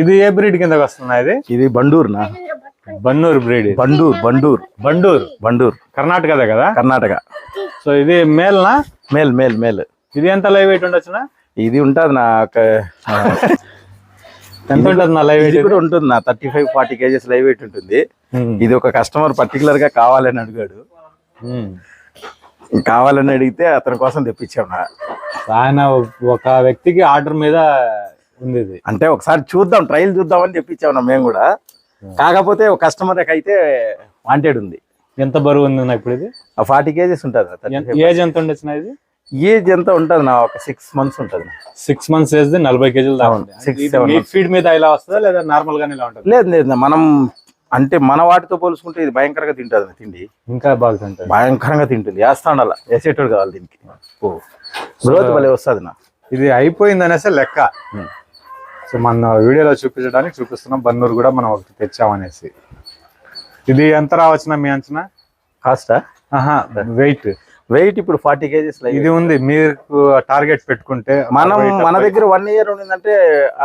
ఇది ఏ బ్రీడ్ కిందకి వస్తున్నా ఇది? ఇది బండూరునా? బన్నూరు బ్రీడ్ బండూర్ బండూర్. బండూరు. బండూర్. కర్ణాటకదే కదా? కర్ణాటక. సో ఇది మేల్నా? Male male male. ఇది ఎంత లైవ్ వెయిట్ ఉండొచ్చునా? ఇది ఉంటుంది నా ఎంత ఉంటుంది నా లైవ్ వెయిట్? కూడా ఉంటుంది నా thirty five forty kgs live weight ఉంటుంది. ఇది ఒక కస్టమర్ పర్టికులర్గా కావాలని అడిగాడు. కావాలని అడిగితే అతని కోసం తెప్పించాం నా. ఆయన ఒక వ్యక్తికి ఆర్డర్ మీద ఉంది అంటే ఒకసారి చూద్దాం ట్రయల్ చూద్దామని తెప్పించాం నా మేము కూడా. కాకపోతే ఒక కస్టమర్ అయితే వాంటెడ్ ఉంది. ఎంత బరువు ఉంది ఇప్పుడు ఇది? ఫార్టీ కేజెస్ ఉంటుంది ఏజ్ ఎంత ఉండొచ్చునా ఇది? ఏజ్ ఎంత ఉంటుంది నా? ఒక సిక్స్ మంత్స్ ఉంటుంది సిక్స్ మంత్స్ ఏజ్ నలభై కేజీలు దాకా. ఫీడ్ మీద ఇలా వస్తుందా లేదా నార్మల్ గానే ఇలా ఉంటుంది? లేదు లేదు మనం అంటే మన వాటితో పోల్చుకుంటే ఇది భయంకరంగా తింటుంది తిండి. ఇంకా బాగా తింటుంది. భయంకరంగా తింటుంది. వేస్తా ఉండాలి వేసేటోడు కావాలి దీనికి. గ్రోత్ భలే వస్తుంది నా. ఇది అయిపోయింది అనేసి లెక్క. సో మన వీడియోలో చూపించడానికి చూపిస్తున్నాం. బన్నూరు కూడా మనం ఒకటి తెచ్చామనేసి. ఇది ఎంత రావచ్చునా మీ అంచనా? కాస్టా ఆహా వెయిట్ వెయిట్ ఇప్పుడు ఫార్టీ కేజీస్ ఇది ఉంది. మీకు టార్గెట్ పెట్టుకుంటే మనం మన దగ్గర వన్ ఇయర్ ఉండిందంటే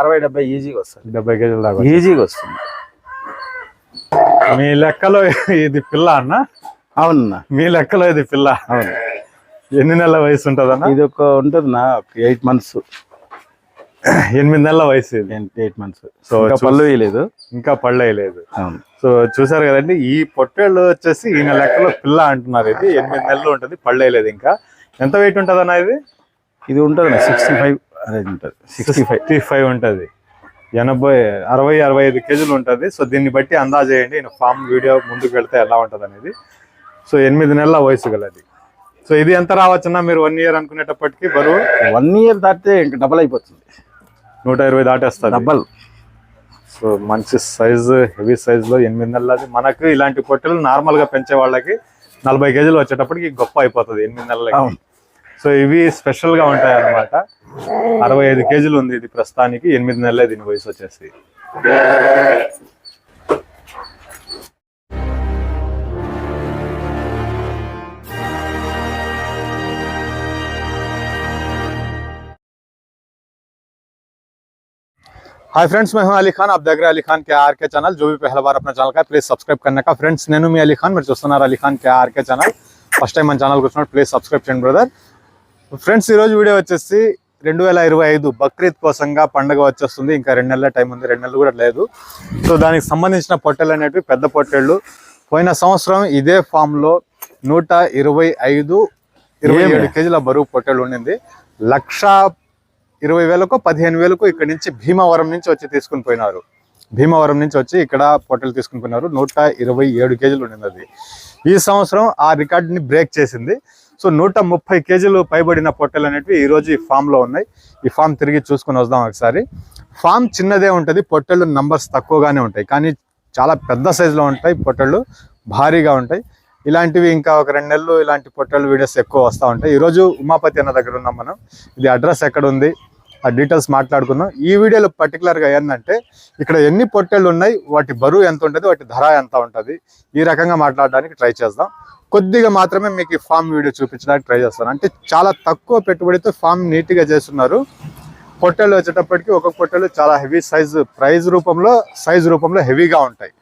అరవై డెబ్బై ఈజీగా వస్తుంది. డెబ్బై కేజీల దాకా ఈజీగా వస్తుంది. మీ లెక్కలో ఇది పిల్ల అన్న? అవునన్నా. మీ లెక్కలో ఇది పిల్ల. అవును. ఎన్ని నెలల వయసు ఉంటుందన్న? ఇది ఒక ఉంటుంది నా ఎయిట్ మంత్స్ ఎనిమిది నెలల వయసు ఎయిట్ మంత్స్ సో పళ్ళు వేయలేదు. ఇంకా పళ్ళేయలేదు అవును. సో చూసారు కదండి ఈ పొట్టేళ్ళు వచ్చేసి ఈయన లెక్కలో పిల్ల అంటున్నారు ఇది. ఎనిమిది నెలలు ఉంటుంది పళ్ళేయలేదు ఇంకా. ఎంత వెయిట్ ఉంటుంది అన్న ఇది? ఇది ఉంటుంది సిక్స్టీ ఫైవ్ అదే ఉంటుంది. సిక్స్టీ ఫైవ్ ఫిఫ్టీ ఫైవ్ ఉంటుంది. ఎనభై అరవై అరవై ఐదు కేజీలు ఉంటుంది. సో దీన్ని బట్టి అందాజ చేయండి. ఈయన ఫామ్ వీడియో ముందుకు వెళ్తే ఎలా ఉంటుంది అనేది. సో ఎనిమిది నెలల వయసు గలది. సో ఇది ఎంత రావచ్చున్నా మీరు వన్ ఇయర్ అనుకునేటప్పటికి బరువు? వన్ ఇయర్ దాటితే ఇంకా డబల్ అయిపోతుంది. నూట ఇరవై దాటేస్తుంది. డబల్ సో మంచి సైజు హెవీ సైజులో ఎనిమిది నెలలది. మనకు ఇలాంటి పొట్టెలు నార్మల్గా పెంచే వాళ్ళకి నలభై కేజీలు వచ్చేటప్పటికి గొప్ప అయిపోతుంది ఎనిమిది నెలలకి. సో ఇవి స్పెషల్గా ఉంటాయి అన్నమాట అరవై ఐదు కేజీలు ఉంది ఇది ప్రస్తుతానికి. ఎనిమిది నెలలే దీని వయసు వచ్చేసి. హాయ్ ఫ్రెండ్స్ మేము అలీ ఖాన్ ఆప్ దగ్గర అలీ ఖాన్ కేఆర్కే ఛానల్ జో పహల బార్ అప్నా ఛానల్ కా ప్లీజ్ సబ్స్క్రైబ్ కన్నా కా ఫ్రెండ్స్ నేను మీ అలీ ఖాన్ మీరు చూస్తున్నారు Ali Khan KRK channel first time మన ఛానల్ కూర్చున్నాడు ప్లీజ్ సబ్స్క్రైబ్ చేయండి బ్రదర్ ఫ్రెండ్స్ ఈరోజు వీడియో వచ్చేసి రెండు వేల ఇరవై ఐదు బక్రీద్ కోసంగా పండుగ వచ్చేస్తుంది. ఇంకా రెండు నెలల టైం ఉంది. రెండు నెలలు కూడా లేదు. సో దానికి సంబంధించిన పొట్టెలు అనేటివి పెద్ద పొట్టెళ్ళు. పోయిన సంవత్సరం ఇదే ఫామ్లో నూట ఇరవై ఐదు ఇరవై ఏడు కేజీల బరువు పొట్టెలు ఉండింది. లక్షా ఇరవై వేలకు పదిహేను వేలకు ఇక్కడ నుంచి భీమవరం నుంచి వచ్చి తీసుకుని పోయినారు. భీమవరం నుంచి వచ్చి ఇక్కడ పొట్టెలు తీసుకుని పోయినారు. నూట ఇరవై ఏడు కేజీలు ఉండింది అది. ఈ సంవత్సరం ఆ రికార్డుని బ్రేక్ చేసింది. సో నూట ముప్పై కేజీలు పైబడిన పొట్టెలు అనేటివి ఈరోజు ఈ ఫామ్లో ఉన్నాయి. ఈ ఫామ్ తిరిగి చూసుకుని వద్దాం ఒకసారి. ఫామ్ చిన్నదే ఉంటుంది పొట్టెళ్ళు నంబర్స్ తక్కువగానే ఉంటాయి. కానీ చాలా పెద్ద సైజులో ఉంటాయి పొట్టెళ్ళు భారీగా ఉంటాయి. ఇలాంటివి ఇంకా ఒక రెండు నెలలు ఇలాంటి పొట్టెళ్ళు వీడియోస్ ఎక్కువ వస్తూ ఉంటాయి. ఈరోజు ఉమాపతి అన్న దగ్గర ఉన్నాం మనం. ఇది అడ్రస్ ఎక్కడ ఉంది? ఆ డీటెయిల్స్ మాట్లాడుకుందాం. ఈ వీడియోలో పర్టికులర్గా ఏంటంటే ఇక్కడ ఎన్ని పొట్టెళ్ళు ఉన్నాయి వాటి బరువు ఎంత ఉంటుంది వాటి ధర ఎంత ఉంటుంది ఈ రకంగా మాట్లాడడానికి ట్రై చేద్దాం. కొద్దిగా మాత్రమే మీకు ఈ ఫామ్ వీడియో చూపించడానికి ట్రై చేస్తాను. అంటే చాలా తక్కువ పెట్టుబడితో ఫామ్ నీట్గా చేస్తున్నారు. పొట్టెలు వచ్చేటప్పటికి ఒక్కొక్క పొట్టెలు చాలా హెవీ సైజు ప్రైజ్ రూపంలో సైజ్ రూపంలో హెవీగా ఉంటాయి.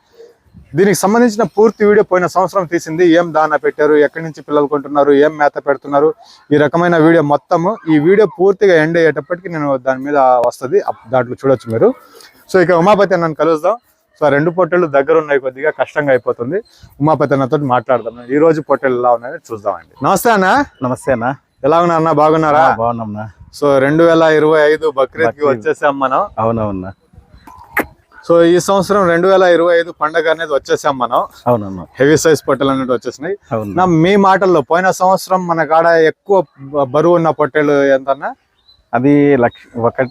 దీనికి సంబంధించిన పూర్తి వీడియో పోయిన సంవత్సరం తీసింది. ఏం దానా పెట్టారు? ఎక్కడి నుంచి పిల్లలు కొంటున్నారు? ఏం మేత పెడుతున్నారు? ఈ రకమైన వీడియో మొత్తము ఈ వీడియో పూర్తిగా ఎండ్ అయ్యేటప్పటికి నేను దాని మీద వస్తుంది. దాంట్లో చూడొచ్చు మీరు. సో ఇక ఉమాపతి నన్ను కలుద్దాం. సో రెండు పొట్టెలు దగ్గర ఉన్నాయి కొద్దిగా కష్టంగా అయిపోతుంది. ఉమాపతి అన్నతో మాట్లాడదాం. ఈ రోజు పొట్టెలు ఎలా ఉన్నాయో చూద్దామండి. నమస్తే అన్న. నమస్తే అన్న. ఎలా ఉన్నా అన్న? బాగున్నారా? బాగున్నాం సో రెండు వేల ఇరవై ఐదు బక్రీద్. కి. వచ్చేసాం మనం. అవునవునా సో ఈ సంవత్సరం రెండు వేల ఇరవై ఐదు పండగ అనేది వచ్చేసాం మనం. అవునవును హెవీ సైజ్ పొట్టెలు అనేది వచ్చేసినాయి. నా మీ మాటల్లో పోయిన సంవత్సరం మన కాడ ఎక్కువ బరువు ఉన్న పొట్టేలు ఎంతన్నా? అది లక్ష ఒక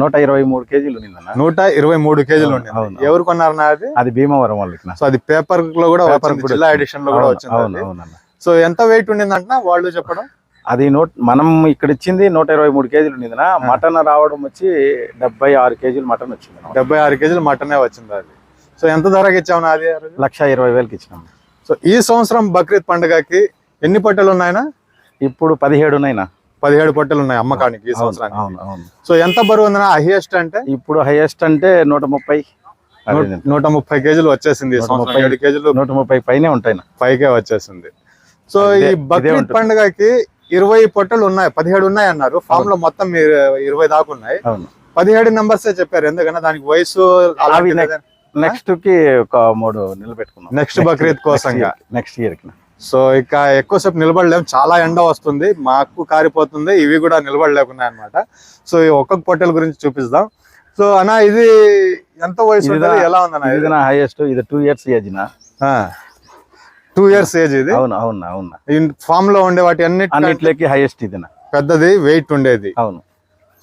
నూట ఇరవై మూడు కేజీలు ఉన్నిందన్న. నూట ఇరవై మూడు కేజీలు ఉండింది. ఎవరు కొన్నారన్నా అది? అది భీమవరం వాళ్ళకి. సో అది పేపర్లో కూడా జిల్లా. ఎడిషన్లో కూడా వచ్చింది. అవునన్న. సో ఎంత వెయిట్ ఉండిందంట వాళ్ళు చెప్పడం? అది నూట మనం ఇక్కడ ఇచ్చింది నూట ఇరవై మూడు కేజీలు ఉన్నిందినా మటన్ రావడం వచ్చి డెబ్బై ఆరు కేజీలు మటన్ వచ్చింది. డెబ్బై ఆరు కేజీలు మటనే వచ్చింది అది సో ఎంత ధరకి ఇచ్చావు అది? లక్ష ఇరవై వేలకి ఇచ్చినాం సో ఈ సంవత్సరం బక్రీద్ పండుగకి ఎన్ని పొట్టెలు ఉన్నాయనా ఇప్పుడు పదిహేడు ఉన్నాయినా పదిహేడు పొట్టెలు ఉన్నాయి అమ్మకానికి ఈ సంవత్సరానికి అవును సో ఎంత బరువు ఉందన్న హైయెస్ట్ అంటే ఇప్పుడు హైయెస్ట్ అంటే నూట ముప్పై. నూట ముప్పై కేజీలు వచ్చేసింది సంవత్సరం ముప్పై. ఏడు కేజీలు నూట ముప్పై పైనే ఉంటాయి. పైకే వచ్చేసింది సో ఈ బక్రీద్. పండుగకి ఇరవై పొట్టలు ఉన్నాయి పదిహేడు ఉన్నాయి అన్నారు ఫామ్లో మొత్తం మీరు ఇరవై దాకా ఉన్నాయి. పదిహేడు నెంబర్స్ చెప్పారు? ఎందుకంటే దానికి వయసు నెక్స్ట్కి ఒక మూడు నిలబెట్టుకున్నాం. నెక్స్ట్ బక్రీద్ కోసంగా. నెక్స్ట్ ఇయర్కి. సో ఇక ఎక్కువసేపు నిలబడలేము చాలా ఎండ వస్తుంది. మాకు కారిపోతుంది. ఇవి కూడా నిలబడలేకున్నాయి అనమాట సో ఈ ఒక్కొక్క పొట్టెల గురించి చూపిస్తాం సో అన్న ఇది ఎంత వయసు ఎలా ఉందన్న? ఇది నా హైయెస్ట్ ఇది టూ ఇయర్స్ ఏజ్ నా. టూ ఇయర్స్ ఏజ్ ఇది. అవును అవును అవును. ఫామ్లో ఉండే వాటి అన్నిటి అన్నిట్లకి హైయెస్ట్ ఇది పెద్దది వెయిట్ ఉండేది. అవును.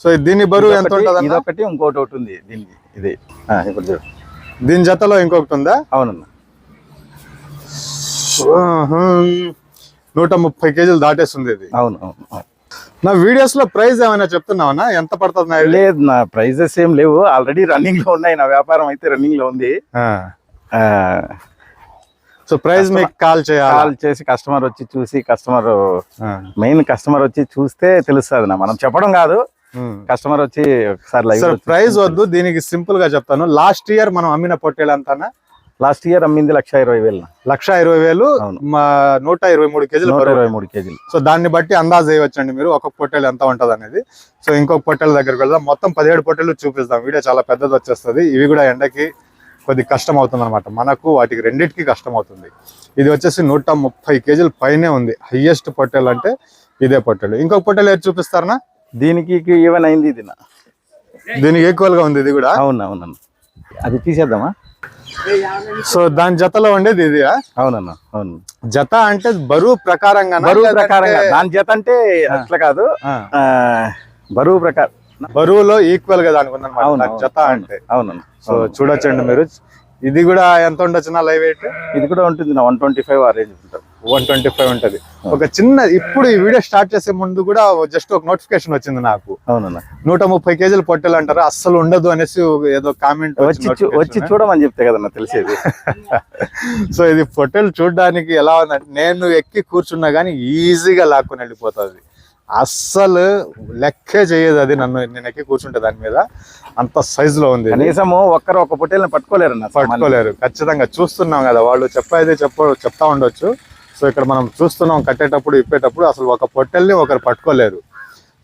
సో దీని బరువు ఎంత ఉంటుంది ఇదొకటి ఇంకోటి ఒకటి ఉంది దీనికి ఇది. ఇప్పుడు చూడు. దీని జతలో ఇంకొకటి ఉందా? అవునన్న. నూట ముప్పై కేజీలు దాటేస్తుంది ఇది. అవును అవును. నా వీడియోస్లో ప్రైస్ ఏమైనా చెప్తున్నావా ఎంత పడుతుంది? లేదు నా ప్రైజెస్ ఏం లేవు. ఆల్రెడీ రన్నింగ్లో ఉన్నాయి. నా వ్యాపారం అయితే రన్నింగ్లో ఉంది. సో ప్రైస్ మీకు కాల్ చేయాలి? కాల్ చేసి కస్టమర్ వచ్చి చూసి కస్టమర్ మెయిన్ కస్టమర్ వచ్చి చూస్తే తెలుస్తుంది నా. మనం చెప్పడం కాదు. కస్టమర్ వచ్చి ఒకసారి ప్రైస్ వద్దు. దీనికి సింపుల్గా చెప్తాను. లాస్ట్ ఇయర్ మనం అమ్మిన పొట్టేలు అంతా లాస్ట్ ఇయర్ అమ్మింది లక్ష ఇరవై వేలు. లక్ష ఇరవై వేలు నూట ఇరవై మూడు కేజీలు. ఇరవై మూడు కేజీలు. సో దాన్ని బట్టి అందాజ్ చేయవచ్చండి మీరు. ఒక్కొక్క పొట్టేలు ఎంత ఉంటది అనేది. సో ఇంకొక పొట్టేల దగ్గరికి వెళ్దాం. మొత్తం పదిహేడు పొట్టేలు చూపిస్తాం. వీడియో చాలా పెద్దది వచ్చేస్తుంది. ఇవి కూడా ఎండకి కొద్ది కష్టం అవుతుంది అనమాట మనకు వాటికి రెండింటికి కష్టం అవుతుంది ఇది వచ్చేసి నూట ముప్పై కేజీల పైనే ఉంది. హైయెస్ట్ పొట్టేలు అంటే ఇదే పొట్టేలు. ఇంకొక పొట్టేలు ఏది చూపిస్తారనా దీనికి ఈవెన్ అయింది ఇది నా. దీనికి ఈక్వల్గా ఉంది ఇది కూడా? అవును అవునన్న అది తీసేద్దామా? సో దాని జతలో ఉండేది ఇది అవునన్న అవును జత అంటే బరువు ప్రకారంగా బరువు ప్రకారంగా. దాని చేత అంటే అట్లా కాదు. బరువు ప్రకారం. బరువులో ఈక్వల్గా దానికి అవును, జత అంటే. అవునన్న సో చూడొచ్చండి మీరు. ఇది కూడా ఎంత ఉండొచ్చు నా లైవ్ వెయిట్ ఇది కూడా ఉంటుంది నా వన్ ట్వంటీ ఫైవ్ ఆ రేంజ్ ఉంటుంది. వన్ ట్వంటీ ఫైవ్ ఉంటది ఒక చిన్న ఇప్పుడు ఈ వీడియో స్టార్ట్ చేసే ముందు కూడా జస్ట్ ఒక నోటిఫికేషన్ వచ్చింది నాకు. అవునన్న. నూట ముప్పై కేజీలు పొట్టెలు అంటారు. అస్సలు ఉండదు అనేసి ఏదో కామెంట్ వచ్చి వచ్చి చూడమని చెప్తే కదన్న తెలిసేది. సో ఇది పొట్టెలు చూడడానికి ఎలా ఉందంటే నేను ఎక్కి కూర్చున్నా గానీ ఈజీగా లాక్కుని వెళ్ళిపోతుంది. అస్సలు లెక్కే చేయదు అది నన్ను నేను ఎక్కి కూర్చుంటే దాని మీద. అంత సైజ్లో ఉంది ఇది. కనీసము ఒక్కరు ఒక పొట్టేలను పట్టుకోలేరన్న పట్టుకోలేరు. ఖచ్చితంగా చూస్తున్నాం కదా వాళ్ళు చెప్పేది చెప్ప చెప్తా ఉండొచ్చు. సో ఇక్కడ మనం చూస్తున్నాం కట్టేటప్పుడు ఇప్పేటప్పుడు అసలు ఒక పొట్టెల్ని ఒకరు పట్టుకోలేరు.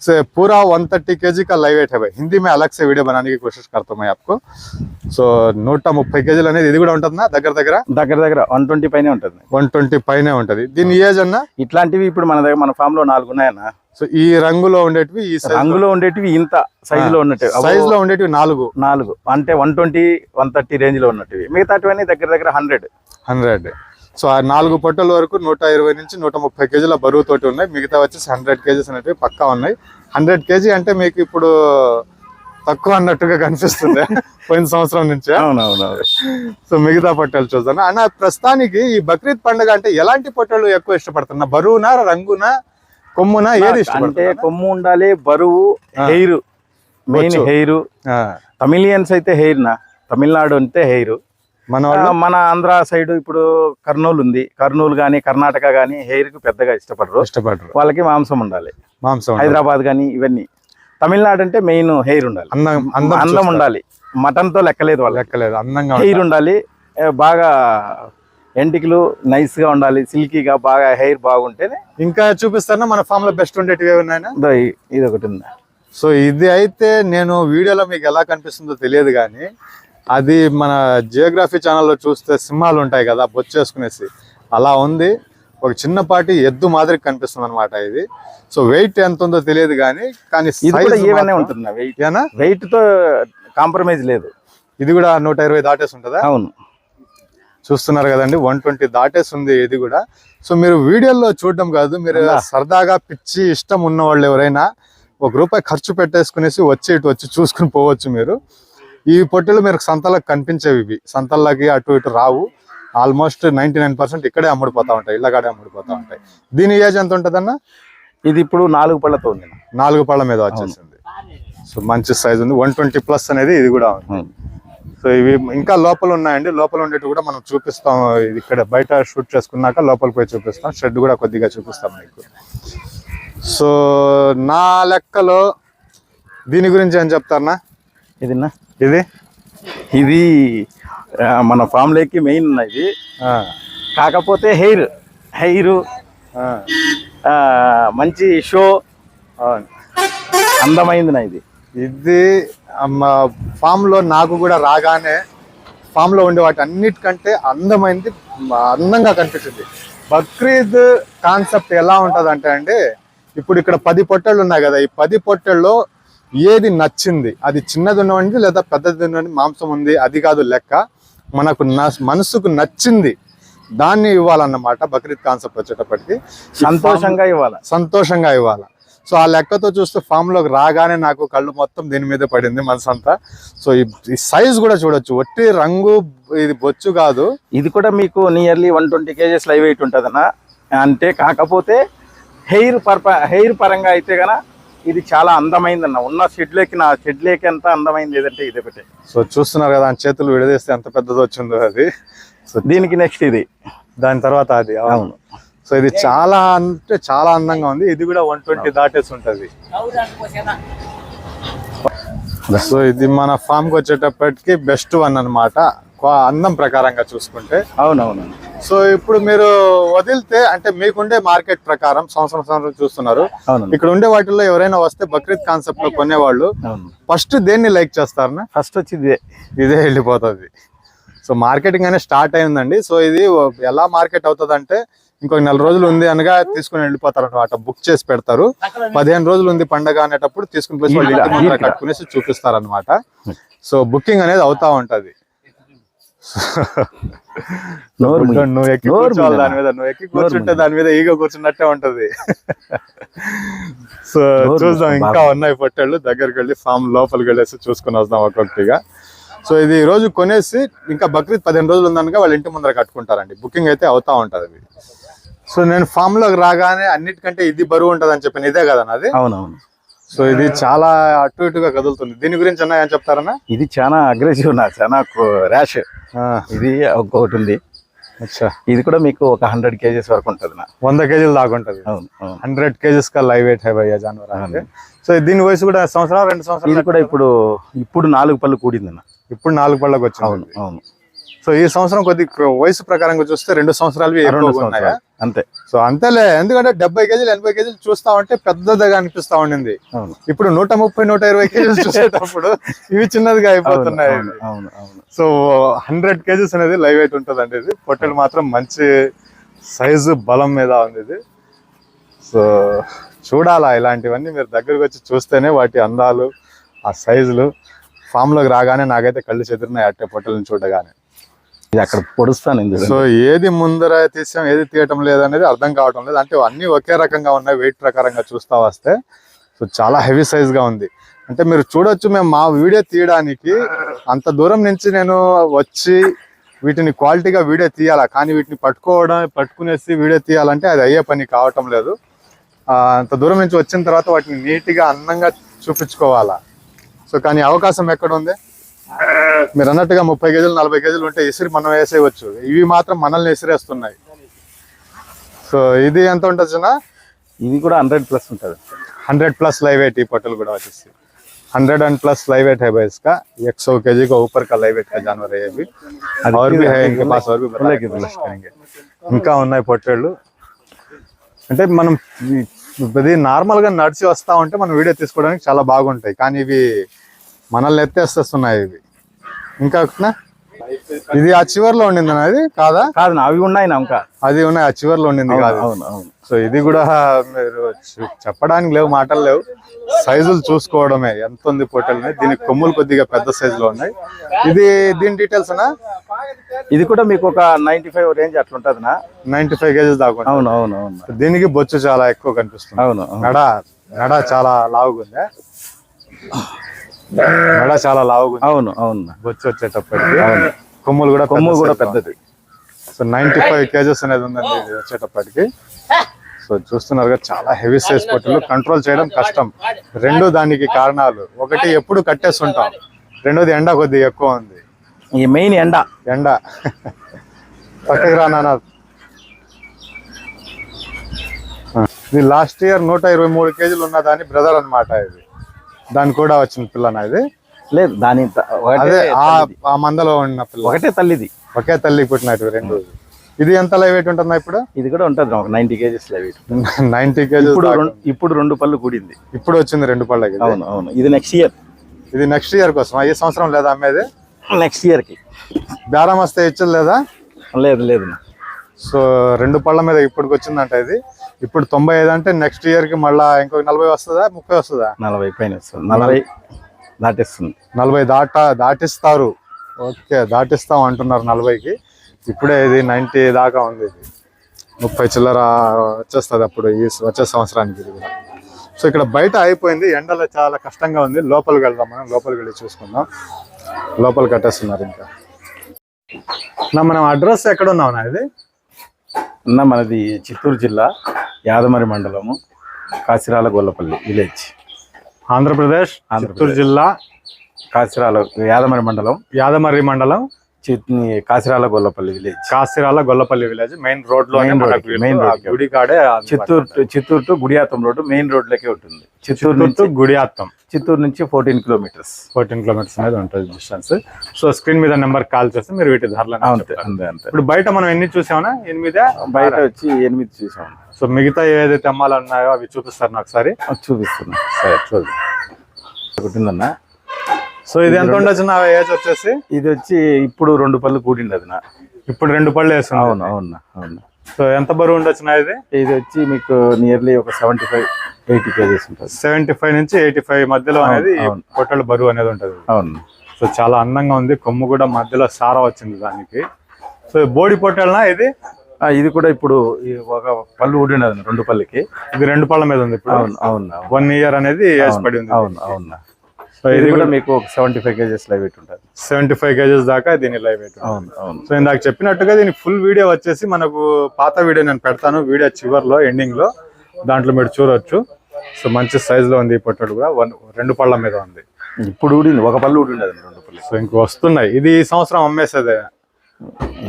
సో पूरा वन थर्टी के जी का लाइव वेट है भाई हिंदी में अलग से वीडियो बनाने की कोशिश करता हूँ मैं आपको సో నూట ముప్పై కేజీలు అనేది ఇది కూడా ఉంటుందా దగ్గర దగ్గర దగ్గర దగ్గర వన్ ట్వంటీ పైనే ఉంటుంది వన్ ట్వంటీ పైనే ఉంటది దీని ఏజ్ అన్న ఇట్లాంటివి ఇప్పుడు మన దగ్గర మన ఫామ్ లో నాలుగు ఉన్నాయన్న సో ఈ రంగులో ఉండేటివి ఈ రంగులో ఉండేటివి ఇంత సైజు లో ఉన్నట్టు సైజ్ లో ఉండేటివి నాలుగు నాలుగు అంటే one twenty one thirty range లో ఉన్నట్టువి మిగతాటివన్నీ దగ్గర దగ్గర హండ్రెడ్ హండ్రెడ్ సో ఆ నాలుగు పొట్టల వరకు నూట ఇరవై నుంచి నూట ముప్పై కేజీల బరువు తోటి ఉన్నాయి. మిగతా వచ్చేసి హండ్రెడ్ కేజీస్ అనేవి పక్కా ఉన్నాయి. హండ్రెడ్ కేజీ అంటే మీకు ఇప్పుడు తక్కువ అన్నట్టుగా కనిపిస్తుంది పోయిన సంవత్సరం నుంచే. అవునవునవును. సో మిగతా పొట్టలు చూద్దాం. అన్న ప్రస్తుతానికి ఈ బక్రీద్ పండుగ అంటే ఎలాంటి పొట్టలు ఎక్కువ ఇష్టపడుతున్నా? బరువునా రంగునా కొమ్మునా ఏది అంటే కొమ్ము ఉండాలి బరువు హెయిర్. మెయిన్. హెయిర్. తమిళియన్స్ అయితే హెయిర్ నా తమిళనాడు అంటే హెయిర్. మన వాళ్ళు మన ఆంధ్ర సైడ్ ఇప్పుడు కర్నూలు ఉంది. కర్నూలు గానీ కర్ణాటక గానీ హెయిర్కు పెద్దగా ఇష్టపడరు. ఇష్టపడరు. వాళ్ళకి మాంసం ఉండాలి. మాంసం. హైదరాబాద్ గానీ ఇవన్నీ. తమిళనాడు అంటే మెయిన్ హెయిర్ ఉండాలి. అందం అందం. ఉండాలి. మటన్తో లెక్కలేదు వాళ్ళకి. లెక్కలేదు. అందంగా హెయిర్ ఉండాలి. బాగా ఎంటికలు నైస్గా ఉండాలి. సిల్కీగా బాగా హెయిర్ బాగుంటేనే ఇంకా చూపిస్తానా. మన ఫామ్లో బెస్ట్ ఉండేటివి ఇ- ఇది ఒకటి ఉంది. సో ఇది అయితే నేను వీడియోలో మీకు ఎలా కనిపిస్తుందో తెలియదు కానీ అది మన జియోగ్రఫీ ఛానల్లో చూస్తే సింహాలు ఉంటాయి కదా బొచ్చేసుకునేసి అలా ఉంది. ఒక చిన్నపాటి ఎద్దు మాదిరి కనిపిస్తుంది అనమాట ఇది. సో వెయిట్ ఎంత ఉందో తెలియదు కానీ కానీ మాత్రం- ఉంటుంది వెయిట్ వెయిట్తో కాంప్రమైజ్ లేదు. ఇది కూడా నూట ఇరవై దాటేసి ఉంటుందా? అవును. చూస్తున్నారు కదండి వన్ ట్వంటీ దాటేసి ఉంది ఇది కూడా. సో మీరు వీడియోలో చూడడం కాదు మీరు. సరదాగా పిచ్చి ఇష్టం ఉన్న వాళ్ళు ఎవరైనా ఒక రూపాయి ఖర్చు పెట్టేసుకునేసి వచ్చి ఇటు వచ్చి చూసుకుని పోవచ్చు మీరు. ఈ పొట్టెలు మీరు సంతలకు కనిపించేవి ఇవి. సంతల్లోకి అటు ఇటు రావు. ఆల్మోస్ట్ నైన్టీ నైన్ పర్సెంట్ ఇక్కడే అమ్ముడిపోతా ఉంటాయి. ఇళ్ళగాడే అమ్ముడిపోతా ఉంటాయి. దీని ఏజ్ ఎంత ఉంటుందన్న? ఇది ఇప్పుడు నాలుగు పళ్ళతో ఉంది నాలుగు పళ్ళ మీద వచ్చేసింది. సో మంచి సైజ్ ఉంది. వన్ ట్వంటీ ప్లస్ అనేది ఇది కూడా ఉంది. సో ఇవి ఇంకా లోపల ఉన్నాయండి. లోపల ఉండేవి కూడా మనం చూపిస్తాం. ఇది ఇక్కడ బయట షూట్ చేసుకున్నాక లోపల పోయి చూపిస్తాం. షెడ్ కూడా కొద్దిగా చూపిస్తాం మీకు. సో నా లెక్కలో దీని గురించి ఏం చెప్తారనా ఇదిన్నా? ఇది? ఇది మన ఫామ్లోకి మెయిన్ ఇది ఆ, కాకపోతే హెయిర్ హెయిర్ మంచి షో. అందమైంది నా ఇది. ఇది ఫామ్లో నాకు కూడా రాగానే ఫామ్లో ఉండే వాటి అన్నిటికంటే అందమైంది మ- అందంగా కనిపించింది. బక్రీద్ కాన్సెప్ట్ ఎలా ఉంటది అంటే అండి ఇప్పుడు ఇక్కడ పది పొట్టెళ్ళు ఉన్నాయి కదా ఈ పది పొట్టెల్లో ఏది నచ్చింది? అది చిన్నది ఉన్నవండి లేదా పెద్దది ఉన్నది మాంసం ఉంది అది కాదు లెక్క. మనకు మనసుకు నచ్చింది దాన్ని ఇవ్వాలన్నమాట బక్రీద్ కాన్సెప్ట్ వచ్చేటప్పటికి. సంతోషంగా ఇవ్వాలి? సంతోషంగా ఇవ్వాలి. సో ఆ లెక్కతో చూస్తే ఫామ్లోకి రాగానే నాకు కళ్ళు మొత్తం దీని మీద పడింది మనసు అంతా. సో ఈ- సైజ్ కూడా చూడొచ్చు. ఒట్టి రంగు ఇది బొచ్చు కాదు. ఇది కూడా మీకు nearly one twenty kgs live weight ఉంటుందన్న. అంటే కాకపోతే హెయిర్ పర్ప హెయిర్ పరంగా అయితే గన ఇది చాలా అందమైందన్న. ఉన్న షెడ్లోకి నా షెడ్లోకి ఎంత అందమైంది ఏదంటే ఇది ఒకటే సో చూస్తున్నారు కదా చేతులు విడదీస్తే ఎంత పెద్దది వచ్చిందో అది. సో దీనికి నెక్స్ట్ ఇది. దాని తర్వాత అది అవును. సో ఇది చాలా అంటే చాలా అందంగా ఉంది. ఇది కూడా వన్ ట్వంటీ దాటేసి ఉంటది. సో ఇది మన ఫామ్కి వచ్చేటప్పటికి బెస్ట్ వన్ అనమాట అందం ప్రకారంగా చూసుకుంటే. అవునవును. సో ఇప్పుడు మీరు వదిలితే అంటే మీకుండే మార్కెట్ ప్రకారం సంవత్సరం సంవత్సరం చూస్తున్నారు. ఇక్కడ ఉండే వాటిల్లో ఎవరైనా వస్తే బక్రీద్ కాన్సెప్ట్లో కొనేవాళ్ళు. ఫస్ట్ దేన్ని లైక్ చేస్తారనా ఫస్ట్ వచ్చి ఇదే. ఇదే వెళ్ళిపోతుంది. సో మార్కెటింగ్ అనేది స్టార్ట్ అయిందండి. సో ఇది ఎలా మార్కెట్ అవుతుంది అంటే ఇంకొక నెల రోజులు ఉంది అనగా తీసుకుని వెళ్ళిపోతారు అనమాట బుక్ చేసి పెడతారు. పదిహేను రోజులు ఉంది పండగ అనేటప్పుడు తీసుకుని కట్టుకునేసి చూపిస్తారు అనమాట సో బుకింగ్ అనేది అవుతా ఉంటది. నువ్వు ఎక్కి నోరు కూర్చోవాలి మూయనా? దాని మీద. నువ్వు ఎక్కి కూర్చుంటే మూయనా? దాని మీద ఈగ కూర్చున్నట్టే ఉంటది. సో చూద్దాం? ఇంకా ఉన్నాయి పొట్టేళ్ళు దగ్గరికి వెళ్ళి ఫామ్ లోపలికి వెళ్ళేసి చూసుకుని వద్దాం ఒక్కొక్కటిగా. సో ఇది ఈ రోజు కొనేసి ఇంకా బక్రీద్ పదిహేను రోజులు ఉందనగా వాళ్ళ ఇంటి ముందర కట్టుకుంటారండి. బుకింగ్ అయితే అవుతా ఉంటది అది సో నేను ఫామ్లోకి రాగానే అన్నిటికంటే ఇది బరువు ఉంటది అని చెప్పాను ఇదే కదా నాది అవునవును. సో ఇది చాలా అటు ఇటుగా కదులుతుంది. దీని గురించి అన్నా ఏం చెప్తారన్నా? ఇది చాలా అగ్రెసివ్ నా చాలా ర్యాష్ ఇది ఒకటి ఉంది. ఇది కూడా మీకు ఒక హండ్రెడ్ కేజెస్ వరకు ఉంటుంది నా. వంద కేజీలు అవును అవును. హండ్రెడ్ కేజీస్ కా లైవ్ వెయిట్ హై భయ్యా జానవర్ సో దీని వయసు కూడా సంవత్సరం రెండు సంవత్సరాలు కూడా ఇప్పుడు ఇప్పుడు నాలుగు పళ్ళు కూడింది అన్న ఇప్పుడు నాలుగు పళ్ళకి అవును వచ్చింది అవును. సో ఈ సంవత్సరం కొద్ది వయసు ప్రకారంగా చూస్తే రెండు సంవత్సరాలు అంతే. సో అంతేలే ఎందుకంటే డెబ్బై కేజీలు ఎనభై కేజీలు చూస్తా ఉంటే పెద్దదిగా అనిపిస్తా ఉండింది. ఇప్పుడు నూట ముప్పై నూట ఇరవై కేజీలు చూసేటప్పుడు ఇవి చిన్నదిగా అయిపోతున్నాయి. అవును అవును అవును. సో హండ్రెడ్ కేజీస్ అనేది లైవ్ వెయిట్ ఉంటుందండి ఇది. పొట్టెలు మాత్రం మంచి సైజు బలం మీద ఉంది ఇది. సో చూడాలా ఇలాంటివన్నీ. మీరు దగ్గరకు వచ్చి చూస్తేనే వాటి అందాలు ఆ సైజులు. ఫామ్లోకి రాగానే నాకైతే కళ్ళు చెదిరినాయి అట్టే పొట్టెలను చూడగానే. ఇది అక్కడ పొడుస్తాను సో ఏది ముందర తీసాం ఏది తీయటం లేదనేది అర్థం కావటం లేదు. అంటే అన్ని ఒకే రకంగా ఉన్నాయి వెయిట్ ప్రకారంగా చూస్తా వస్తే. సో చాలా హెవీ సైజ్గా ఉంది. అంటే మీరు చూడొచ్చు మేము మా వీడియో తీయడానికి అంత దూరం నుంచి నేను వచ్చి వీటిని క్వాలిటీగా వీడియో తీయాలా? కానీ వీటిని పట్టుకోవడం పట్టుకునేసి వీడియో తీయాలంటే అది అయ్యే పని కావటం లేదు. అంత దూరం నుంచి వచ్చిన తర్వాత వాటిని నీట్గా అందంగా చూపించుకోవాలా? సో కానీ అవకాశం ఎక్కడ ఉంది? మీరు అన్నట్టుగా ముప్పై కేజీలు నలభై కేజీలు ఉంటే ఇసిరి మనం వేసేయవచ్చు ఇవి మాత్రం మనల్ని ఇసిరేస్తున్నాయి సో ఇది ఎంత ఉంటుంది చిన్న ఇది కూడా హండ్రెడ్ ప్లస్ ఉంటుంది हंड्रेड प्लस लाइव वेट ఈ पटल కూడా వచ్చేసి hundred and plus live weight है भाई इसका एक सौ के जी का ऊपर का लाइव वेट का जानवर है ये भी और भी है इनके पास और भी बता के कोशिश करेंगे ఇంకా ఉన్నాయి పొట్టేళ్ళు అంటే మనం ఈ- ఇది నార్మల్ గా నడిచి వస్తా ఉంటే మనం వీడియో తీసుకోవడానికి చాలా బాగుంటాయి కానీ ఇవి మనల్ని ఎత్తేస్తేస్తున్నాయి ఇవి. ఇంకా? ఇది ఆ చివర్లో ఉండింది అది? కాదా? కాదు నా అవి ఉన్నాయి నా ఇంకా. అది ఉన్నాయి ఆ చివర్లో ఉండింది కాదు. అవును అవును సో ఇది కూడా మీరు చెప్పడానికి లేవు మాటలు లేవు. సైజులు చూసుకోవడమే ఎంత ఉంది పొట్టెల్ని దీనికి కొమ్ములు కొద్దిగా పెద్ద సైజు లో ఉన్నాయి. ఇది దీని డీటెయిల్స్ అనా ఇది కూడా మీకు ఒక నైన్టీ ఫైవ్ రేంజ్ అట్లా ఉంటుంది నా నైన్టీ ఫైవ్ కేజీస్ దాకా. అవును అవును అవును. దీనికి బొచ్చు చాలా ఎక్కువ కనిపిస్తుంది. అవును. మెడ మెడ చాలా లావుగుంది మెడ చాలా లావుగుంది అవును అవును. బొచ్చు వచ్చేటప్పటికి కొమ్ములు కూడా కొమ్ము కూడా పెద్దది. సో నైన్టీ ఫైవ్ కేజెస్ అనేది ఉందండి ఇది వచ్చేటప్పటికి. సో చూస్తున్నారు కదా చాలా హెవీ సైజ్ పొట్టలు కంట్రోల్ చేయడం కష్టం. రెండు దానికి కారణాలు. ఒకటి ఎప్పుడు కట్టేస్తుంటాం. రెండోది ఎండ కొద్దిగా ఎక్కువ ఉంది. ఈ మెయిన్ ఎండ. ఎండ. పక్కకి రా నాన్న. ఇది లాస్ట్ ఇయర్ నూట ఇరవై మూడు కేజీలు ఉన్న దాని బ్రదర్ అన్నమాట ఇది. దాని కూడా వచ్చిన పిల్లన ఇది? లేదు దాని అదే ఆ మందలో ఉన్న పిల్ల. ఒకటే తల్లిది. ఒకే తల్లికి పుట్టినట్టు రెండు. ఇది ఎంత లైవ్ వెయిట్ ఉంటుందా ఇప్పుడు? ఇది కూడా ఉంటుంది ninety kgs weight ninety kgs ఇప్పుడు రెండు- పళ్ళు కూడింది. ఇప్పుడు వచ్చింది రెండు పళ్ళకి. అవును అవును. ఇది నెక్స్ట్ ఇయర్ ఇది నెక్స్ట్ ఇయర్ కోసం. ఈ సంవత్సరం లేదా అమ్మేది నెక్స్ట్ ఇయర్కి. బేరం వస్తే ఇచ్చదు లేదా? లేదు లేదు. సో రెండు పళ్ళ మీద ఇప్పటికి వచ్చిందంట ఇది. ఇప్పుడు తొంభై ఐదు అంటే నెక్స్ట్ ఇయర్కి మళ్ళా ఇంకొక నలభై వస్తుందా? ముప్పై వస్తుందా? నలభై పైన వస్తుంది. నలభై దాటేస్తుంది. నలభై దాట దాటిస్తారు. ఓకే దాటిస్తాం అంటున్నారు నలభైకి. ఇప్పుడే ఇది నైంటీ దాకా ఉంది ఇది. ముప్పై చిల్లర వచ్చేస్తుంది అప్పుడు ఈ వచ్చే సంవత్సరానికి ఇది కూడా. సో ఇక్కడ బయట అయిపోయింది. ఎండలో చాలా కష్టంగా ఉంది. లోపలికి వెళ్దాం మనం. లోపలికి వెళ్ళి చూసుకుందాం. లోపల కట్టేస్తున్నారు ఇంకా. నా మనం అడ్రస్ ఎక్కడ ఉన్నాం నా ఇది? అన్న మనది చిత్తూరు జిల్లా. యాదమరి మండలము కాసిరాల గొల్లపల్లి విలేజ్. ఆంధ్రప్రదేశ్ చిత్తూరు జిల్లా కాసిరాల యాదమరి మండలం. యాదమర్రి మండలం చిత్ Kasirala Gollapalli village. Kasirala Gollapalli village main రోడ్లో road కి. గుడి కాడే Chittoor Chittoor to Gudiyatham road main రోడ్లకే ఉంటుంది. చిత్తూరు నుంచి టు గుడియాత్తం. చిత్తూరు నుంచి ఫోర్టీన్ కిలోమీటర్స్. ఫోర్టీన్ కిలోమీటర్స్ అనేది ఉంటుంది డిస్టెన్స్. సో స్క్రీన్ మీద నెంబర్ కాల్ చేస్తే మీరు వీటి ధరలు ఇప్పుడు బయట మనం ఎన్ని చూసామన్నా ఎనిమిదే బయట వచ్చి ఎనిమిది చూసాం. సో మిగతా ఏదైతే అమ్మాలు ఉన్నాయో అవి చూపిస్తారు నాకు ఒకసారి. చూపిస్తున్నా. సరే చూద్దాం. సో ఇది ఎంత ఉండొచ్చు నా ఏజ్ వచ్చేసి? ఇది వచ్చి ఇప్పుడు రెండు పళ్ళు కూడింది అది నా. ఇప్పుడు రెండు పళ్ళు వేస్తుంది అవును అవును అవును. సో ఎంత బరువు ఉండొచ్చు నా ఇది? ఇది వచ్చి మీకు నియర్లీ ఒక సెవెంటీ ఫైవ్ ఎయిటీ కేజీస్ ఉంటుంది. సెవెంటీ ఫైవ్ నుంచి ఎయిటీ ఫైవ్ మధ్యలో అనేది. పొట్టల బరువు అనేది ఉంటుంది. అవును. సో చాలా అందంగా ఉంది. కొమ్ము కూడా మధ్యలో సారా వచ్చింది దానికి. సో బోడి పొట్టలనా ఇది? ఇది కూడా ఇప్పుడు ఒక పళ్ళు ఊడినది రెండు పళ్ళకి. ఇది రెండు పళ్ళ మీద ఉంది ఇప్పుడు. అవును వన్ ఇయర్ అనేది ఏజ్ పడి ఉంది. అవును అవును. సో ఇది కూడా మీకు ఒక seventy five kgs live weight ఉంటుంది. సెవెంటీ ఫైవ్ కేజెస్ దాకా దీని లైవ్ వెయిట్ అవును అవును. సో ఇందాక చెప్పినట్టుగా దీని ఫుల్ వీడియో వచ్చేసి మనకు పాత వీడియో నేను పెడతాను. వీడియో చివర్లో ఎండింగ్లో. దాంట్లో మీరు చూడొచ్చు. సో మంచి సైజ్లో ఉంది ఈ పొట్టడు కూడా. వన్ రెండు పళ్ళ మీద ఉంది. ఇప్పుడు ఊడింది ఒక పళ్ళు ఊడింది అది రెండు పళ్ళు. సో ఇంక వస్తున్నాయి. ఇది ఈ సంవత్సరం అమ్మేసేదే.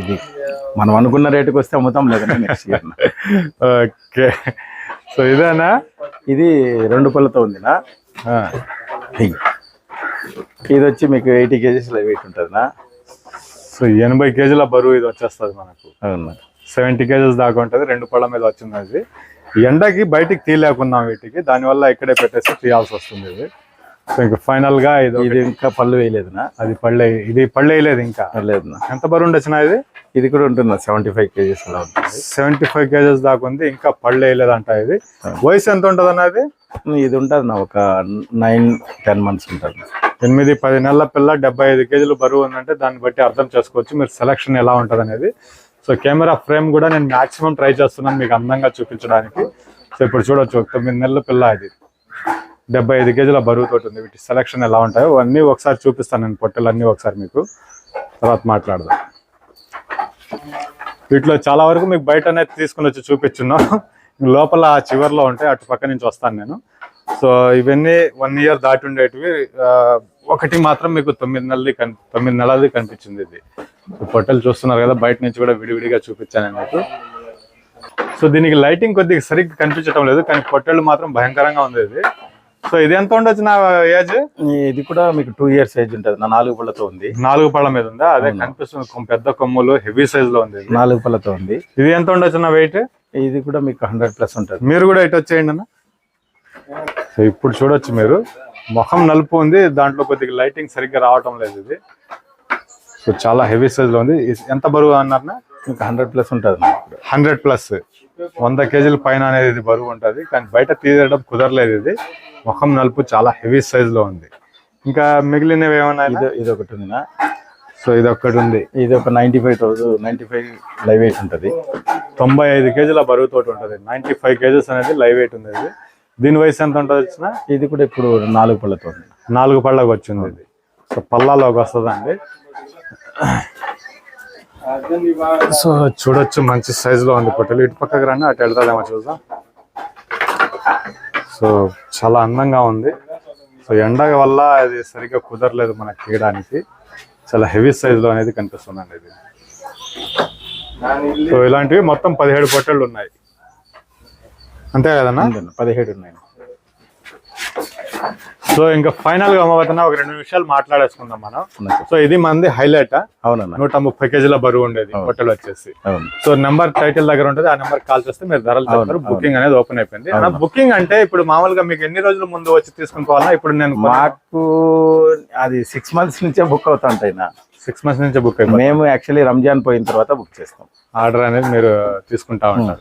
ఇది మనం అనుకున్న రేటుకి వస్తే అమ్ముతాం లేదంటే నెక్స్ట్ ఇయర్ ఓకే. సో ఇదేనా? ఇది రెండు పళ్ళతో ఉందినా. ఇది వచ్చి మీకు ఎయిటీ కేజీస్ లైవ్ వెయిట్ ఉంటుందినా? సో ఎనభై కేజీల బరువు ఇది వచ్చేస్తుంది మనకు. అవును సెవెంటీ కేజీస్ దాకా ఉంటుంది రెండు పళ్ళ మీద వచ్చింది అది. ఎండకి బయటికి తీయలేకున్నాం వీటికి దానివల్ల ఇక్కడే పెట్టేసి తీయాల్సి వస్తుంది ఇది. ఇంకా ఫైనల్గా ఇది ఇది ఇంకా పళ్ళు వేయలేదునా? అది పళ్ళే ఇది పళ్ళేయలేదు ఇంకా. లేదునా ఎంత బరువు ఉండొచ్చిన ఇది? ఇది కూడా ఉంటుంది? సెవెంటీ ఫైవ్ కేజీస్ అలా ఉంటుంది. సెవెంటీ ఫైవ్ కేజెస్ దాకా ఉంది ఇంకా పళ్ళు వేయలేదంట ఇది. వయసు ఎంత ఉంటుంది అన్నది ఇది ఉంటుంది నా ఒక నైన్ టెన్ మంత్స్ ఉంటుంది. ఎనిమిది పది నెలల పిల్ల డెబ్బై ఐదు కేజీలు బరువు ఉందంటే దాన్ని బట్టి అర్థం చేసుకోవచ్చు మీరు సెలక్షన్ ఎలా ఉంటుంది అనేది సో కెమెరా ఫ్రేమ్ కూడా నేను మాక్సిమం ట్రై చేస్తున్నాను మీకు అందంగా చూపించడానికి. సో ఇప్పుడు చూడొచ్చు తొమ్మిది నెలల పిల్ల ఇది. డెబ్బై ఐదు కేజీల బరువుతో ఉంది. వీటి సెలక్షన్ ఎలా ఉంటాయో అన్నీ ఒకసారి చూపిస్తాను నేను పొట్టెలు అన్నీ ఒకసారి మీకు. తర్వాత మాట్లాడదాం. వీటిలో చాలా వరకు మీకు బయటనే తీసుకుని వచ్చి చూపించున్నాం. లోపల చివర్లో ఉంటాయి అటు పక్క నుంచి వస్తాను నేను. సో ఇవన్నీ వన్ ఇయర్ దాటి ఉండేటివి. ఒకటి మాత్రం మీకు తొమ్మిది నెలది తొమ్మిది నెలది కనిపించింది ఇది. పొట్టెలు చూస్తున్నారు కదా బయట నుంచి కూడా విడివిడిగా చూపించాను నేను మీకు. సో దీనికి లైటింగ్ కొద్దిగా సరిగ్గా కనిపించడం లేదు కానీ పొట్టెళ్ళు మాత్రం భయంకరంగా ఉంది ఇది. సో ఇది ఎంత ఉండొచ్చు నా ఏజ్ ఇది కూడా మీకు టూ ఇయర్స్ ఏజ్ ఉంటుంది. నా నాలుగు పళ్ళతో ఉంది. నాలుగు పళ్ళ మీద ఉందా? అదే కనిపిస్తుంది పెద్ద కొమ్ములు హెవీ సైజ్లో ఉంది. నాలుగు పళ్ళతో ఉంది. ఇది ఎంత ఉండొచ్చు నా వెయిట్ ఇది కూడా మీకు హండ్రెడ్ ప్లస్ ఉంటుంది. మీరు కూడా ఇటు వచ్చేయండి అన్న. సో ఇప్పుడు చూడొచ్చు మీరు. ముఖం నలుపు ఉంది. దాంట్లో కొద్దిగా లైటింగ్ సరిగ్గా రావటం లేదు ఇది. సో చాలా హెవీ సైజ్లో ఉంది. ఎంత బరువు అన్నారనా మీకు హండ్రెడ్ ప్లస్ ఉంటుంది హండ్రెడ్ ప్లస్ వంద కేజీల పైన అనేది ఇది బరువు ఉంటుంది కానీ బయట తీయడం కుదరలేదు ఇది. ముఖం నలుపు చాలా హెవీ సైజ్లో ఉంది. ఇంకా మిగిలినవి ఏమన్నా ఇది ఇది ఒకటి ఉందినా? సో ఇది ఒక్కటి ఉంది. ఇది ఒక ninety five thousand ninety five live weight ఉంటుంది. తొంభై ఐదు కేజీల బరువుతో ఉంటుంది. నైన్టీ ఫైవ్ కేజెస్ అనేది లైవ్ వెయిట్ ఉంది ఇది దీని వయసు ఎంత ఉంటుంది వచ్చిన? ఇది కూడా ఇప్పుడు నాలుగు పళ్ళతో ఉంది నాలుగు పళ్ళకి వచ్చింది ఇది. సో పళ్ళలోకి వస్తుందండి. సో చూడొచ్చు మంచి సైజ్లో ఉంది పొట్టలు. ఇటు పక్కకు రండి అటు వెళ్తాదేమో చూద్దాం. సో చాలా అందంగా ఉంది. సో ఎండ వల్ల అది సరిగ్గా కుదరలేదు మనకి తీయడానికి. చాలా హెవీ సైజ్లో అనేది కనిపిస్తుందండి ఇది. సో ఇలాంటివి మొత్తం పదిహేడు పొట్టలు ఉన్నాయి. అంతే కదన్నా? పదిహేడు ఉన్నాయి. సో ఇంకా ఫైనల్గా అమ్మబోతున్నా ఒక రెండు నిమిషాలు మాట్లాడేసుకుందాం మనం. సో ఇది మంది హైలైట్ అవునన్న. నూట ముప్పై కేజీల బరువు ఉండేది పొట్టలు వచ్చేసి. సో నెంబర్ టైటిల్ దగ్గర ఉంటుంది ఆ నెంబర్ కాల్ చేస్తే మీరు ధరలు చెప్తారు. బుకింగ్ అనేది ఓపెన్ అయిపోయింది. బుకింగ్ అంటే ఇప్పుడు మామూలుగా మీకు ఎన్ని రోజుల ముందు వచ్చి తీసుకుని ఇప్పుడు నేను మాకు అది సిక్స్ మంత్స్ నుంచే బుక్ అవుతా ఉంటాయి సిక్స్ మంత్స్ నుంచి బుక్ మేము యాక్చువల్లీ రంజాన్ పోయిన తర్వాత బుక్ చేస్తాం. ఆర్డర్ అనేది మీరు తీసుకుంటా ఉంటారు.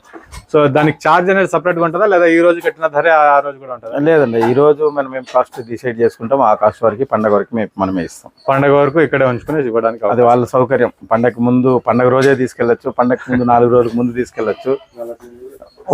సో దానికి ఛార్జ్ అనేది సపరేట్గా ఉంటుందా? లేదా ఈ రోజు కట్టిన ధర ఆ రోజు కూడా ఉంటుందా? లేదండి ఈ రోజు మనం మేము కాస్ట్ డిసైడ్ చేసుకుంటాం ఆ కాస్ట్ వరకు పండగ వరకు మేము మనమే ఇస్తాం. పండగ వరకు ఇక్కడే ఉంచుకుని ఇవ్వడానికి అది వాళ్ళ సౌకర్యం. పండగ ముందు పండగ రోజే తీసుకెళ్ళొచ్చు పండగ ముందు నాలుగు రోజుల ముందు తీసుకెళ్ళొచ్చు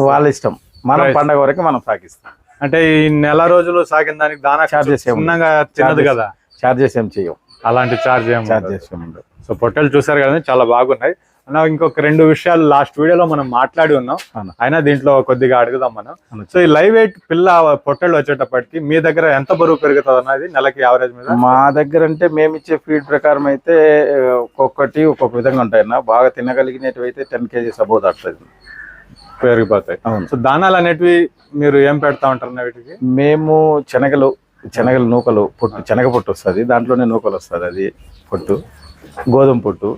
వాళ్ళ ఇష్టం. మనం పండగ వరకు మనం సాగిస్తాం. అంటే ఈ నెల రోజులు సాగిన దానికి దానా చిన్నగా తినదు కదా? చార్జెస్ ఏం చేయం అలాంటి ఛార్జ్ ఏమి ఉండదు. సో పొట్టలు చూసారు కదా చాలా బాగున్నాయి. అన్న ఇంకొక రెండు విషయాలు లాస్ట్ వీడియోలో మనం మాట్లాడి ఉన్నాం. అయినా దీంట్లో కొద్దిగా అడుగుదాం మనం. సో ఈ లైవ్ వెయిట్ పిల్ల పొట్టలు వచ్చేటప్పటికి మీ దగ్గర ఎంత బరువు పెరుగుతుంది అన్నది నెలకి యావరేజ్ మీద? మా దగ్గర అంటే మేము ఇచ్చే ఫీడ్ ప్రకారం అయితే ఒక్కొక్కటి ఒక్కొక్క విధంగా ఉంటాయన్న బాగా తినగలిగినవి అయితే టెన్ కేజీస్ అబౌవ్ దాటుతుంది పెరిగిపోతాయి. అవును. సో దానాలు అనేటివి మీరు ఏం పెడతా ఉంటారు అన్న వీటికి? మేము శనగలు శనగలు నూకలు పొట్టు శనగ పొట్టు వస్తుంది. దాంట్లోనే నూకలు వస్తుంది అది పొట్టు. గోధుమ పొట్టు.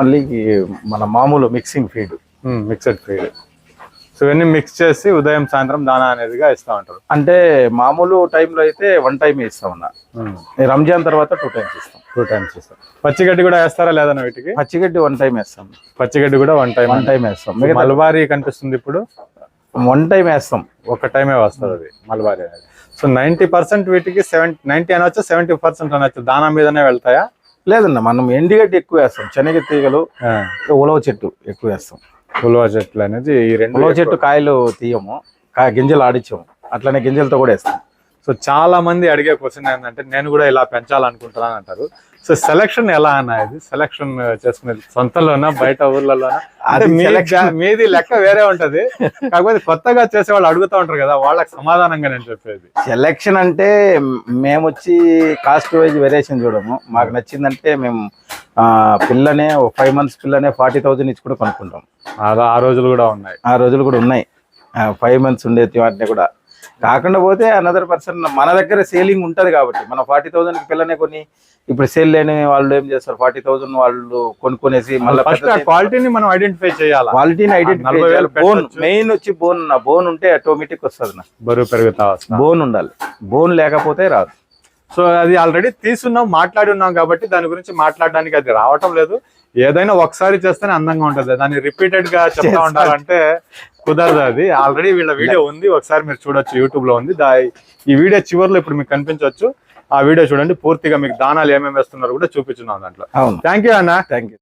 మళ్ళీ మన మామూలు mixing feed mixed feed so ఇవన్నీ మిక్స్ చేసి ఉదయం సాయంత్రం దానా అనేదిగా ఇస్తా ఉంటారు. అంటే మామూలు టైంలో అయితే వన్ టైం ఇస్తామన్న ఈ రంజాన్ తర్వాత టూ టైమ్స్ ఇస్తాం. టూ టైమ్స్ ఇస్తారు పచ్చిగడ్డి కూడా వేస్తారా లేదన్న వీటికి? పచ్చిగడ్డి వన్ టైం వేస్తాం. పచ్చిగడ్డి కూడా వన్ టైం వన్ టైం వేస్తాం. మల్బారీ కనిపిస్తుంది ఇప్పుడు. వన్ టైం వేస్తాం. ఒక టైమే వస్తుంది అది మల్బారీ అనేది. సో నైన్టీ పర్సెంట్ వీటికి సెవెంటీ నైన్టీ అనొచ్చు సెవెంటీ పర్సెంట్ అనొచ్చు. దానా మీదనే వెళ్తాయా? లేదన్న మనం ఎండిగడ్డి ఎక్కువ వేస్తాం. శనగ తీగలు ఉలవ చెట్టు ఎక్కువ వేస్తాం. ఉలవ చెట్లు అనేది ఈ రెండు ఉలవ చెట్టు కాయలు తీయము కాయ గింజలు ఆడించాము అట్లనే గింజలతో కూడా వేస్తాం. సో చాలా మంది అడిగే క్వశ్చన్ ఏంటంటే నేను కూడా ఇలా పెంచాలనుకుంటున్నాను అంటారు. సో సెలక్షన్ ఎలా అన్న ఇది? సెలక్షన్ చేసుకునేది సొంతలోనా బయట ఊర్లలోనా? మీది లెక్క వేరే ఉంటది. కాకపోతే కొత్తగా చేసే వాళ్ళు అడుగుతా ఉంటారు కదా వాళ్ళకి సమాధానంగా నేను చెప్పేది. సెలెక్షన్ అంటే మేము వచ్చి కాస్ట్ వైజ్ వేరియేషన్ చూడము. మాకు నచ్చిందంటే మేము పిల్లనే ఫైవ్ మంత్స్ పిల్లనే ఫార్టీ థౌజండ్ ఇచ్చి కూడా కొనుక్కుంటాం. అలా ఆ రోజులు కూడా ఉన్నాయి. ఆ రోజులు కూడా ఉన్నాయి. ఫైవ్ మంత్స్ ఉండేది వాటిని కూడా. కాకుండా పోతే అనదర్ పర్సన్ మన దగ్గర సేలింగ్ ఉంటది కాబట్టి మన ఫార్టీ థౌసండ్ పిల్లనే కొని ఇప్పుడు సేల్ లేని వాళ్ళు ఏం చేస్తారు? ఫార్టీ థౌసండ్ వాళ్ళు కొనుక్కునేసి మళ్ళీ క్వాలిటీని మనం ఐడెంటిఫై చేయాలా? క్వాలిటీని ఐడెంటిఫై వేలు బోన్. మెయిన్ వచ్చి బోన్ బోన్ ఉంటే ఆటోమేటిక్ వస్తుంది నా బరువు పెరుగుతా బోన్ ఉండాలి. బోన్ లేకపోతే రాదు. సో అది ఆల్రెడీ తీసున్నాం మాట్లాడి ఉన్నాం కాబట్టి దాని గురించి మాట్లాడడానికి అది రావటం లేదు. ఏదైనా ఒకసారి చేస్తేనే అందంగా ఉంటది. దాన్ని రిపీటెడ్గా చెప్తా ఉండాలంటే కుదరదు అది. ఆల్రెడీ వీళ్ళ వీడియో ఉంది. ఒకసారి మీరు చూడొచ్చు యూట్యూబ్లో ఉంది. ఈ వీడియో చివరిలో ఇప్పుడు మీకు కనిపించవచ్చు. ఆ వీడియో చూడండి. పూర్తిగా మీకు దానాలు ఏమేమి వేస్తున్నారో కూడా చూపించున్నాం దాంట్లో. థ్యాంక్ యూ అన్న. Thank you